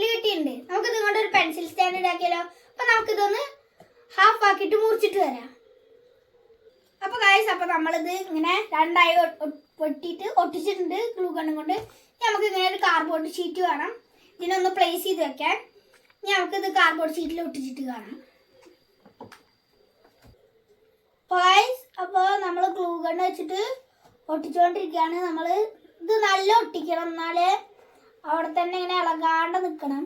ഷേപ്പിൽ കിട്ടിയിട്ടുണ്ട്. നമുക്ക് നിങ്ങളുടെ ഒരു പെൻസിൽ സ്റ്റാൻഡ് ഉണ്ടാക്കിയാലോ അപ്പൊ നമുക്കിതൊന്ന് ഹാഫ് ആക്കിയിട്ട് മുറിച്ചിട്ട് വരാം. അപ്പൊ കായസ് അപ്പൊ നമ്മളിത് ഇങ്ങനെ രണ്ടായി ഒ- ഒട്ടിച്ചിട്ടുണ്ട് ഗ്ലൂ കണ്ണും കൊണ്ട്. നമുക്ക് ഇങ്ങനെ ഒരു കാർഡ്ബോർഡ് ഷീറ്റ് വേണം. ഇതിനൊന്ന് പ്ലേസ് ചെയ്ത് വെക്കാൻ. ഇനി നമുക്കിത് കാർഡ്ബോർഡ് ഷീറ്റിൽ ഒട്ടിച്ചിട്ട് കാണാം. അപ്പോ അപ്പോൾ ഗ്ലൂ കണ്ണ് വെച്ചിട്ട് ഒട്ടിച്ചുകൊണ്ടിരിക്കുകയാണ് നമ്മൾ ഇത് നല്ല ഒട്ടിക്കണം. എന്നാലേ അവിടെ തന്നെ ഇങ്ങനെ ഇളകാണ്ട് നിൽക്കണം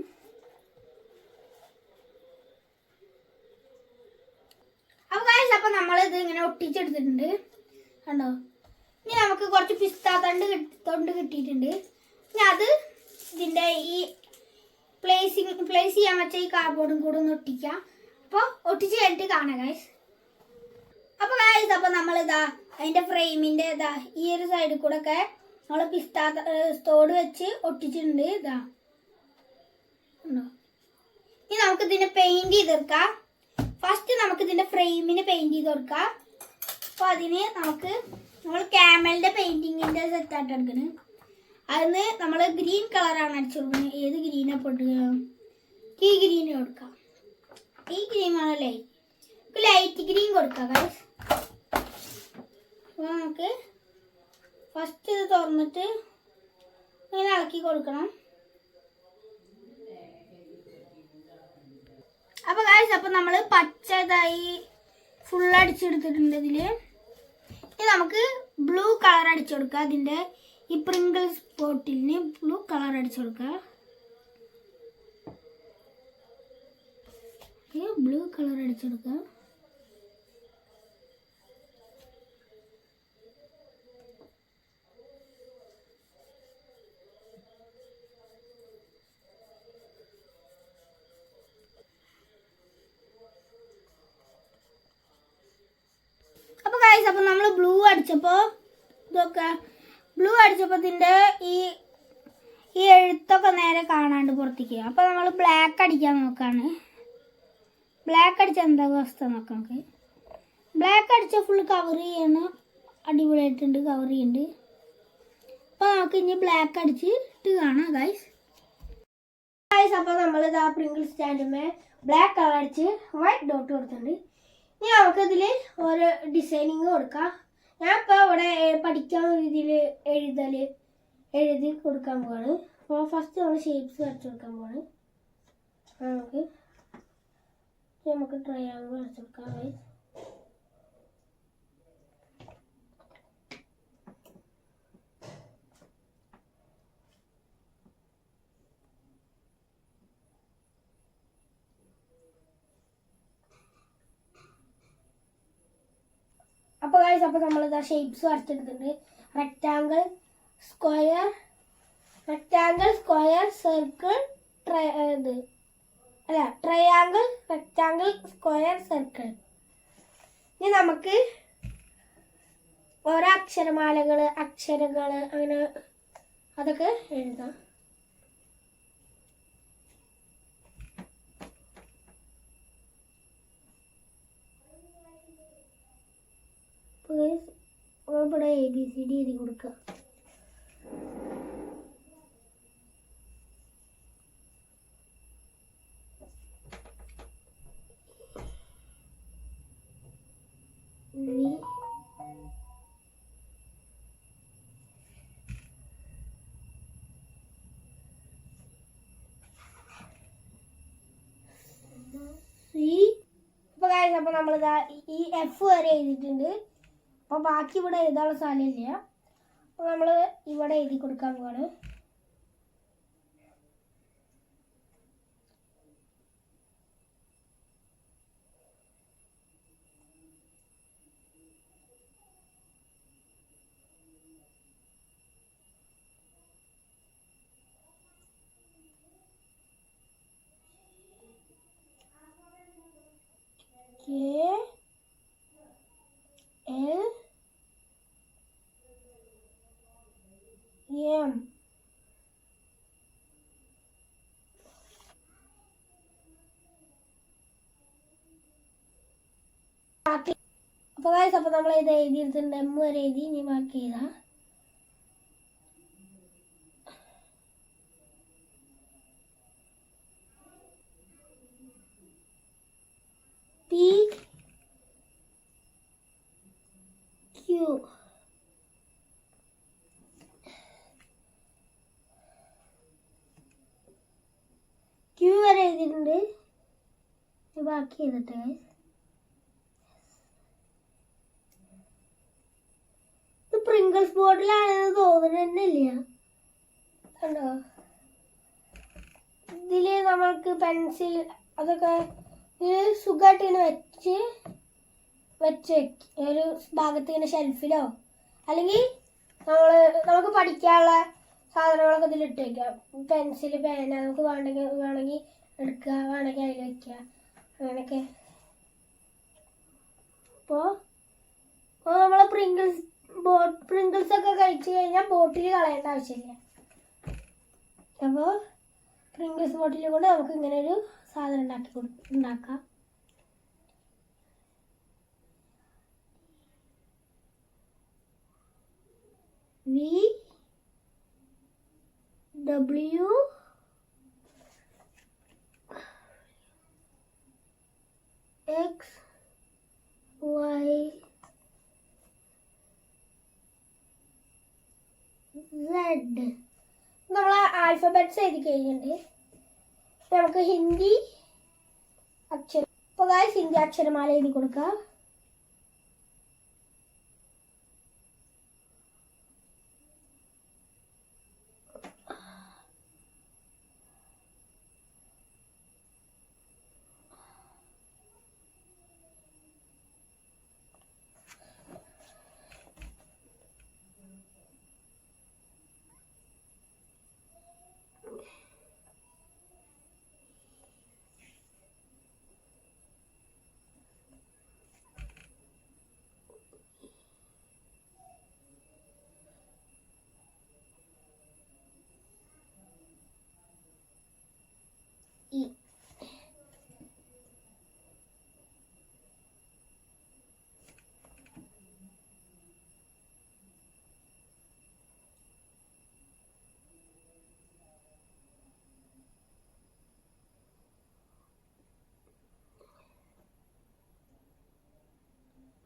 അപ്പൊ ഗായ്സ് അപ്പൊ നമ്മൾ ഇത് ഇങ്ങനെ ഒട്ടിച്ചെടുത്തിട്ടുണ്ട്. കണ്ടോ? ഇനി നമുക്ക് കുറച്ച് പിസ്ത തണ്ട് തൊണ്ട് കിട്ടിയിട്ടുണ്ട്. ഇനി അത് ഇതിന്റെ ഈ പ്ലേസിങ് പ്ലേസ് ചെയ്യാൻ വെച്ച ഈ കാർഡ്ബോർഡും കൂടെ ഒന്ന് ഒട്ടിക്കാം. അപ്പോൾ ഒട്ടിച്ച് കഴിഞ്ഞിട്ട് കാണാം ഗായ്സ് അപ്പൊ ഗായ്സ് അപ്പൊ നമ്മൾ ഇതാ അതിന്റെ ഫ്രെയിമിന്റെ ഇതാ ഈ ഒരു സൈഡിൽ കൂടെ ഒക്കെ നമ്മൾ പിസ്ത തോട് വെച്ച് ഒട്ടിച്ചിട്ടുണ്ട് ഇതാ. ഇനി നമുക്ക് ഇതിനെ പെയിന്റ് ചെയ്തെടുക്കാം ഫസ്റ്റ് നമുക്ക് ഇതിന്റെ ഫ്രെയിമിന് പെയിന്റ് ചെയ്ത് കൊടുക്കാം. അപ്പൊ അതിന് നമുക്ക് നമ്മൾ ക്യാമലിന്റെ പെയിന്റിങ്ങിന്റെ സെറ്റായിട്ട് എടുക്കണേ. അതിന് നമ്മൾ ഗ്രീൻ കളറാണ് അടിച്ചു കൊടുക്കുന്നത് ഏത് ഗ്രീനാ പൊട്ടുക ഈ ഗ്രീൻ കൊടുക്കാം. ഈ ഗ്രീൻ ആണ് ലൈറ്റ് ലൈറ്റ് ഗ്രീൻ കൊടുക്കാം നമുക്ക് ഫസ്റ്റ് ഇത് തുറന്നിട്ട് ഇങ്ങനെ ഇളക്കി കൊടുക്കണം. അപ്പൊ കാഴ്ച അപ്പൊ നമ്മൾ പച്ചതായി ഫുൾ അടിച്ചെടുത്തിട്ടുണ്ട് ഇതിൽ. ഇനി നമുക്ക് ബ്ലൂ കളർ അടിച്ചു കൊടുക്കുക അതിന്റെ ഈ പ്രിങ്കിൾ സ്പോട്ടിന് ബ്ലൂ കളർ അടിച്ചു കൊടുക്കുക ബ്ലൂ കളർ അടിച്ചു കൊടുക്കുക അപ്പൊ ഗൈസ് അപ്പൊ നമ്മൾ ബ്ലൂ അടിച്ചപ്പോ ഇതൊക്കെ ബ്ലൂ അടിച്ചപ്പോ ഇതിന്റെ ഈ ഈ എഴുത്തൊക്കെ നേരെ കാണാണ്ട് പുറത്തേക്ക്. അപ്പൊ നമ്മൾ ബ്ലാക്ക് അടിക്കാൻ നോക്കാണ്. ബ്ലാക്ക് അടിച്ച എന്താ അവസ്ഥ നോക്കാം നമുക്ക്. ബ്ലാക്ക് അടിച്ച ഫുൾ കവർ ചെയ്യണം. അടിപൊളിയായിട്ടുണ്ട് കവർ ചെയ്യുന്നുണ്ട് അപ്പൊ നമുക്ക് ഇനി ബ്ലാക്ക് അടിച്ചിട്ട് കാണാം ഗൈസ് ഗൈസ് അപ്പൊ നമ്മൾ ഇതാ പ്രിങ്കിൾ സ്റ്റാൻഡുമേ ബ്ലാക്ക് കളർ അടിച്ച് വൈറ്റ് ഡോട്ട് കൊടുത്തിട്ടുണ്ട്. ഇനി നമുക്കിതിൽ ഓരോ ഡിസൈനിങ് കൊടുക്കാം. ഞാൻ ഇപ്പോൾ ഇവിടെ പഠിക്കാൻ രീതിയിൽ എഴുതൽ എഴുതി കൊടുക്കാൻ പോവാണ്. അപ്പോൾ ഫസ്റ്റ് നമ്മൾ ഷേപ്സ് വരച്ച് കൊടുക്കാൻ പോവാണ്. നമുക്ക് നമുക്ക് ട്രയാങ്കിൾ വരച്ച് അപ്പോൾ ഗൈസ് അപ്പോൾ നമ്മൾ ഇതാ shapes വരച്ചെടുത്തിട്ടുണ്ട് rectangle square rectangle square circle tri ഇത്. അല്ല ട്രയാങ്കിൾ റെക്റ്റാങ്കിൾ സ്ക്വയർ സർക്കിൾ ഇനി നമുക്ക് ഓരോ അക്ഷരമാലകൾ അക്ഷരങ്ങൾ അങ്ങനെ അതൊക്കെ എഴുതാം. Guys, A B C D എഴുതി കൊടുക്കുക. അപ്പോൾ നമ്മളിതാ ഈ എഫ് വരെ എഴുതിയിട്ടുണ്ട്. അപ്പോൾ ബാക്കി ഇവിടെ എഴുതാനുള്ള സ്ഥലമില്ല അപ്പോൾ നമ്മൾ ഇവിടെ എഴുതി കൊടുക്കാൻ പോവാണ്. Aki, apa apa namalai tae idiridin de muere idini ma kira? Pi, kiw, kiw ere idinde, kiw aki edate. ഇത് സ്പോട്ടിലാണെന്ന് ബോർഡിലാണെന്ന് തോന്നുന്നു തന്നെ കണ്ടോ? ഇതിൽ നമ്മൾക്ക് പെൻസിൽ അതൊക്കെ ഇതിൽ സുഖമായിട്ട് ഇങ്ങനെ വെച്ച് വെച്ച് ഒരു ഭാഗത്ത് ഇങ്ങനെ ഷെൽഫിലോ അല്ലെങ്കിൽ നമ്മൾ നമുക്ക് പഠിക്കാനുള്ള സാധനങ്ങളൊക്കെ ഇതിൽ ഇട്ട് വെക്കാം. പെൻസിൽ പേന നമുക്ക് വേണമെങ്കിൽ വേണമെങ്കിൽ എടുക്കുക വേണമെങ്കിൽ അതിൽ വെക്കുക അങ്ങനെയൊക്കെ അപ്പോൾ അപ്പോൾ നമ്മൾ പ്രിങ്കിൾസ് ബോട്ട് പ്രിങ്കിൾസ് ഒക്കെ കഴിച്ചു കഴിഞ്ഞാൽ ബോട്ടിൽ കളയേണ്ട ആവശ്യമില്ല. അപ്പോൾ പ്രിങ്കിൾസ് ബോട്ടിൽ കൊണ്ട് നമുക്ക് ഇങ്ങനെ ഒരു സാധനം ഉണ്ടാക്കി കൊടുക്കും ഉണ്ടാക്കാം. V W X Y Z നമ്മൾ ആൽഫബറ്റ്സ് എഴുതി കഴിഞ്ഞിട്ടുണ്ട്. നമുക്ക് ഹിന്ദി അക്ഷരം ഇപ്പോൾ ഹിന്ദി അക്ഷരമാല എഴുതി കൊടുക്കുക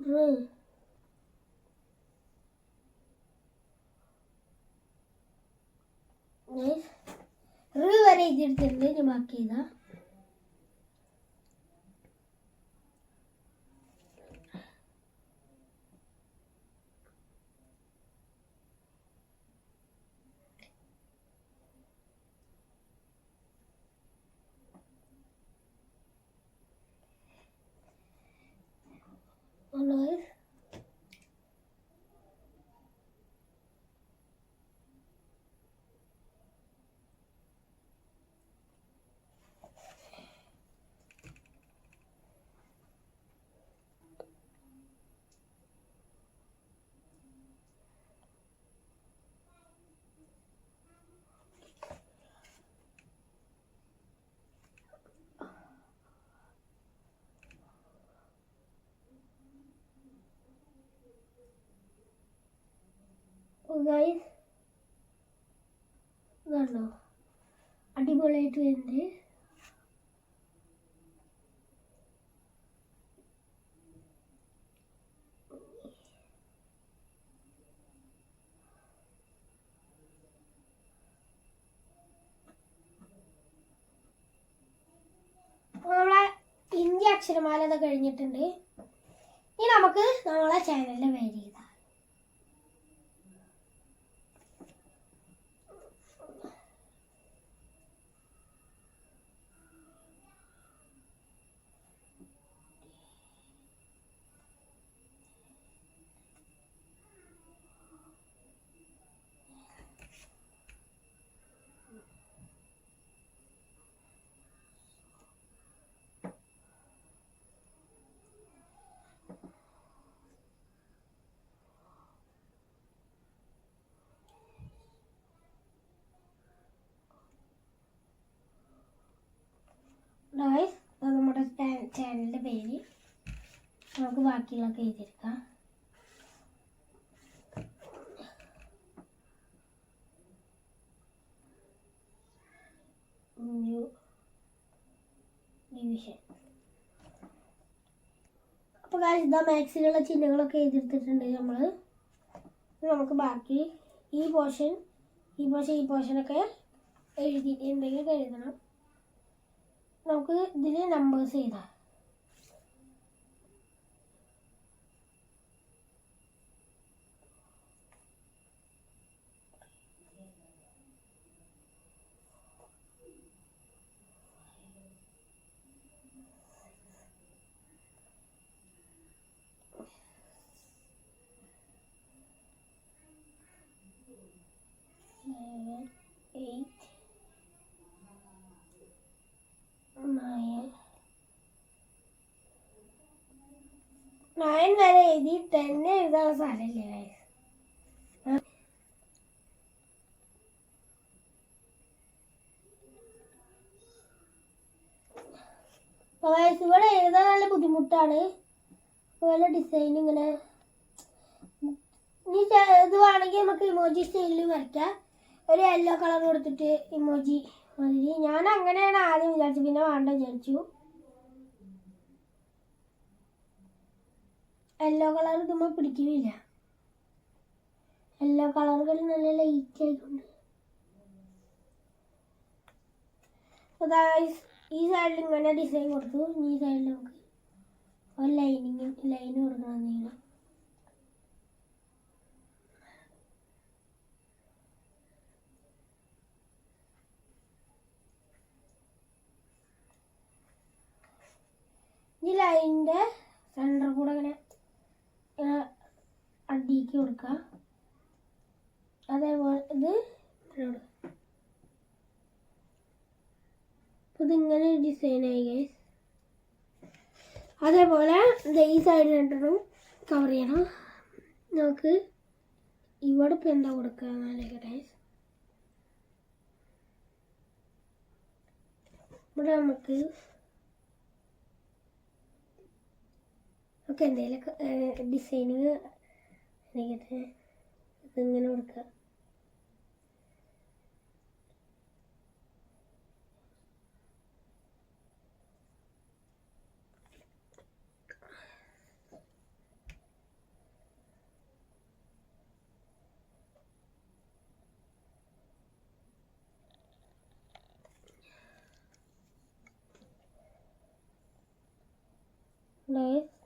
റ് Guys, റ് വരെ എഴുതിയെടുത്തിട്ടുണ്ട് ഇനി ബാക്കി ചെയ്താ Guys. ഗൈസ് ഇതുണ്ടോ അടിപൊളിയായിട്ട് അപ്പോൾ നമ്മളെ ഇത് കഴിഞ്ഞിട്ടുണ്ട്. ഇനി നമുക്ക് നമ്മളെ ചാനലിന്റെ പേര് ചെയ്താൽ അത് നമ്മുടെ ചാനലിന്റെ പേര് നമുക്ക് ബാക്കിയുള്ളതൊക്കെ എഴുതിയെടുക്കാം. ന്യൂ ഡിവിഷൻ കാശ് ഇതാ മാത്സിലുള്ള ചിഹ്നങ്ങളൊക്കെ എഴുതിയെടുത്തിട്ടുണ്ട് നമ്മൾ നമുക്ക് ബാക്കി ഈ പോർഷൻ ഈ പോർഷൻ ഈ പോർഷനൊക്കെ എന്തെങ്കിലും എഴുതണം നമുക്ക് ഇതിൽ നമ്പേഴ്സ് എഴുതാം നയൻ വരെ എഴുതി ടെൻ എഴുതാൻ സ്ഥലമില്ലേ ഗൈസ് ഇവിടെ എഴുതാൻ നല്ല ബുദ്ധിമുട്ടാണ്. അതുപോലെ ഡിസൈൻ ഇങ്ങനെ. ഇനി വേണമെങ്കിൽ നമുക്ക് ഇമോജി സ്റ്റൈലിൽ വരയ്ക്കാം. ഒരു യെല്ലോ കളർ കൊടുത്തിട്ട് ഇമോജി മാതിരി. ഞാൻ അങ്ങനെയാണ് ആദ്യം വിചാരിച്ചത്. പിന്നെ വേണ്ട വിചാരിച്ചു. യെല്ലോ കളർ നമ്മൾ പിടിക്കുന്നില്ല. യെല്ലോ കളറുകൾ നല്ല ലൈറ്റ് ആയിട്ടുണ്ട്. ഈ സൈഡിൽ ഇങ്ങനെ ഡിസൈൻ കൊടുത്തു. ഈ സൈഡിൽ നമുക്ക് ഒരു ലൈനിങ് ലൈൻ കൊടുക്കണം നീളം. ഈ ലൈനിന്റെ സെന്റർ കൂടെ ഇങ്ങനെ അടിയിക്ക് കൊടുക്കുക അതേപോലെ ഇത് ഇതിങ്ങനെ ഡിസൈനായി ഗൈസ് അതേപോലെ ഈ സൈഡ് രണ്ടെണ്ണം കവർ ചെയ്യണം. നമുക്ക് ഇവിടെ ഇപ്പം എന്താ കൊടുക്കുക എന്നാലേക്ക് ഇവിടെ നമുക്ക് നമുക്ക് എന്തെങ്കിലുമൊക്കെ ഡിസൈനിങ് ഇതിങ്ങനെ കൊടുക്കുക Nice.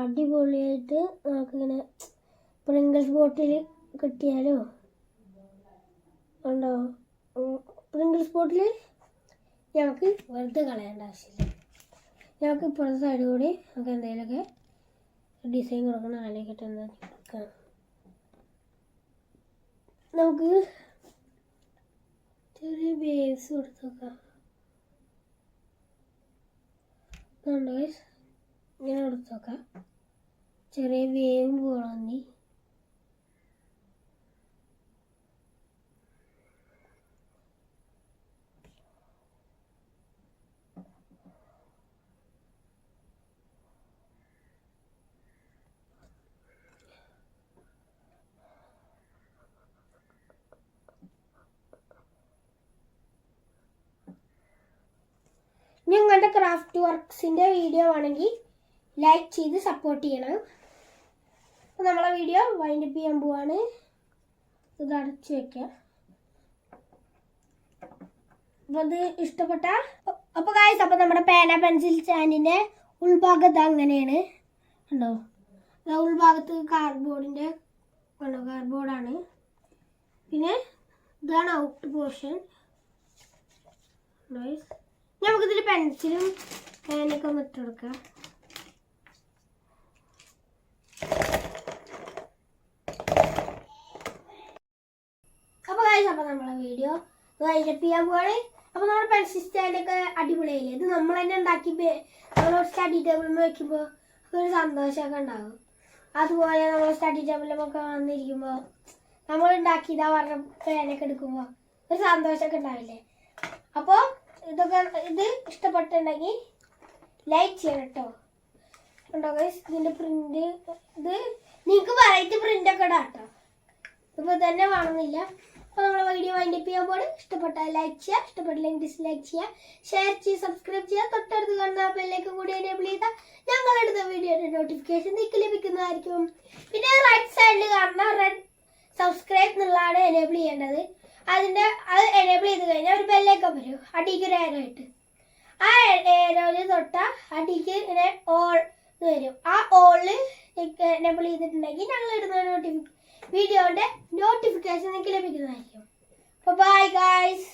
അടിപൊളിയായിട്ട് നമുക്കിങ്ങനെ പ്രിങ്കിൾസ് ബോട്ടിൽ കിട്ടിയാലോ? ഉണ്ടോ? പ്രിങ്കിൾസ് ബോട്ടിൽ ഞങ്ങൾക്ക് വെറുതെ കളയേണ്ട ആവശ്യമില്ല. ഞങ്ങൾക്ക് ഇപ്പോഴത്തെ സൈഡ് കൂടി നമുക്ക് എന്തെങ്കിലുമൊക്കെ ഡിസൈൻ കൊടുക്കണം ആലോചിക്കട്ടെ എന്താ നമുക്ക് ചെറിയ ബേസ് കൊടുത്ത്. ഇങ്ങനെ കൊടുത്തു നോക്കാം. ചെറിയ വേവും പോകണം ഞങ്ങളുടെ ക്രാഫ്റ്റ് വർക്ക്സിന്റെ വീഡിയോ ആണെങ്കിൽ ലൈക്ക് ചെയ്ത് സപ്പോർട്ട് ചെയ്യണം. അപ്പോൾ നമ്മളെ വീഡിയോ വൈൻഡപ്പ് ചെയ്യാൻ പോവാണ്. ഇത് അടച്ച് വെക്കുക അപ്പോൾ അത് ഇഷ്ടപ്പെട്ട അപ്പോൾ കായ്സ് അപ്പോൾ നമ്മുടെ പേന പെൻസിൽ സ്റ്റാൻഡിന്റെ ഉൾഭാഗത്ത് അങ്ങനെയാണ്. ഉണ്ടോ ഉൾഭാഗത്ത് കാർഡ്ബോർഡിന്റെ ഉണ്ടോ കാർഡ്ബോർഡാണ് പിന്നെ ഇതാണ് ഔട്ട് പോർഷൻ നമുക്കിതിൽ പെൻസിലും പേനൊക്കെ ഒന്ന് ഇട്ട് അപ്പോൾ കാര്യം അപ്പോൾ നമ്മളെ വീഡിയോ വൈകിട്ട് ചെയ്യാൻ പോവാണ് അപ്പോൾ നമ്മുടെ പെൻസിൽ സ്റ്റാൻഡൊക്കെ അടിപൊളിയായില്ലേ? ഇത് നമ്മൾ തന്നെ ഉണ്ടാക്കി നമ്മൾ സ്റ്റഡി ടേബിളിൽ വെക്കുമ്പോൾ ഒരു സന്തോഷമൊക്കെ ഉണ്ടാകും അതുപോലെ നമ്മൾ സ്റ്റഡി ടേബിളിലൊക്കെ വന്നിരിക്കുമ്പോൾ നമ്മൾ ഉണ്ടാക്കി ഇതാ പറഞ്ഞ പേനൊക്കെ എടുക്കുമ്പോൾ ഒരു സന്തോഷമൊക്കെ ഉണ്ടാവില്ലേ? അപ്പോൾ ഇതൊക്കെ ഇത് ഇഷ്ടപ്പെട്ടുണ്ടെങ്കിൽ ലൈക്ക് ചെയ്യണം കേട്ടോ ഉണ്ടോ ഇതിന്റെ പ്രിന്റ് ഇത് നിങ്ങൾക്ക് വെറൈറ്റി പ്രിന്റ് ഇടാം കേട്ടോ ഇപ്പൊ തന്നെ വേണമെന്നില്ല. അപ്പൊ നമ്മളെ വീഡിയോ വൈൻഡപ്പ് ചെയ്യാൻ പോണ്. ഇഷ്ടപ്പെട്ടാൽ ലൈക്ക് ചെയ്യുക ഇഷ്ടപ്പെട്ടില്ലെങ്കിൽ ഡിസ്ലൈക്ക് ചെയ്യുക ഷെയർ ചെയ്യുക സബ്സ്ക്രൈബ് ചെയ്യുക തൊട്ടടുത്ത് കാണുന്ന ബെല്ലേക്ക് കൂടി എനേബിൾ ചെയ്താൽ ഞങ്ങൾ എടുത്ത വീഡിയോയുടെ നോട്ടിഫിക്കേഷൻ നിങ്ങൾക്ക് ലഭിക്കുന്നതായിരിക്കും. പിന്നെ റൈറ്റ് സൈഡിൽ കാണുന്ന റെഡ് സബ്സ്ക്രൈബ് എന്നുള്ളതാണ് എനേബിൾ ചെയ്യേണ്ടത്. അതിന്റെ അത് എനേബിൾ ചെയ്ത് കഴിഞ്ഞാൽ ഒരു ബെല്ലേക്ക് വരും. അടിക്ക് ഒരു ആയിട്ട് ആ ഏരോയിൽ തൊട്ട അടിക്ക് ഇങ്ങനെ ഓൾ വരും. ആ ഓളിൽ എനേബിൾ ചെയ്തിട്ടുണ്ടെങ്കിൽ ഞങ്ങൾ ഇടുന്ന നോട്ടിഫി വീഡിയോന്റെ നോട്ടിഫിക്കേഷൻ നിങ്ങൾക്ക് ലഭിക്കുന്നതായിരിക്കും. Bye guys